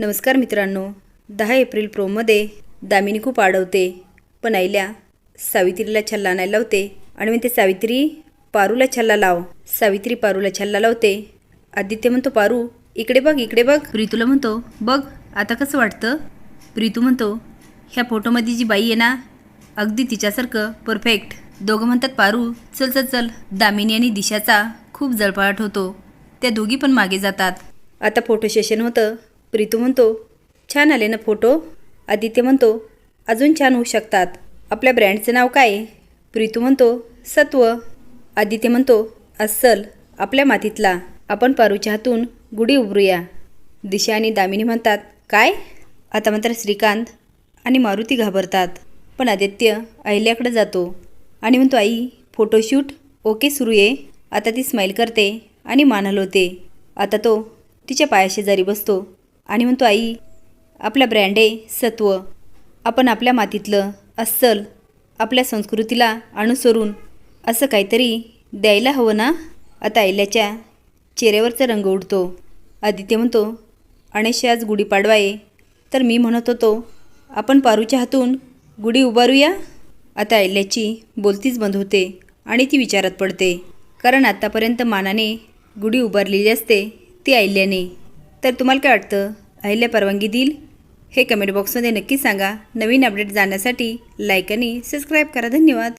नमस्कार मित्रांनो दहा एप्रिल प्रोमध्ये दामिनी खूप आडवते पण आईल्या सावित्रीला छल्ला नाही लावते आणि म्हणते सावित्री पारूला छल्ला लाव. सावित्री पारूला छल्ला लावते. आदित्य म्हणतो पारू इकडे बघ इकडे बघ. प्रीतूला म्हणतो बघ आता कसं वाटतं? प्रीतू म्हणतो ह्या फोटोमध्ये जी बाई आहे ना अगदी तिच्यासारखं परफेक्ट. दोघं म्हणतात पारू चल चल चल. दामिनी आणि दिशाचा खूप जळपाट होतो. त्या दोघी पण मागे जातात. आता फोटो सेशन होतं. प्रीतू म्हणतो छान आले ना फोटो? आदित्य म्हणतो अजून छान होऊ शकतात. आपल्या ब्रँडचं नाव काय? प्रीतू म्हणतो सत्व. आदित्य म्हणतो अस्सल आपल्या मातीतला. आपण पारूच्या हातून गुढी उभरूया. दिशा आणि दामिनी म्हणतात काय? आता मात्र श्रीकांत आणि मारुती घाबरतात. पण आदित्य अहिल्याकडे जातो आणि म्हणतो आई फोटोशूट ओके सुरू आहे आता ती स्माईल करते आणि मान हलवते आता तो तिच्या पायाशेजारी बसतो. आणि म्हणतो आई आपला ब्रँड आहे सत्व. आपण आपल्या मातीतलं अस्सल आपल्या संस्कृतीला अनुसरून असं काहीतरी द्यायला हवं ना? आता आईल्याच्या चेहऱ्यावरचा रंग उडतो. आदित्य म्हणतो अणेशी आज गुढीपाडवा आहे. तर मी म्हणत होतो आपण पारूच्या हातून गुढी उभारूया? आता आईल्याची बोलतीच बंद होते आणि ती विचारात पडते. कारण आत्तापर्यंत मानाने गुढी उभारलेली असते ती आईल्याने. तर तुम्हाला काय वाटतं? अहिल्या परवानगी देईल? हे कमेंट बॉक्समध्ये नक्की सांगा. नवीन अपडेट जाण्यासाठी लाईक आणि सबस्क्राईब करा. धन्यवाद.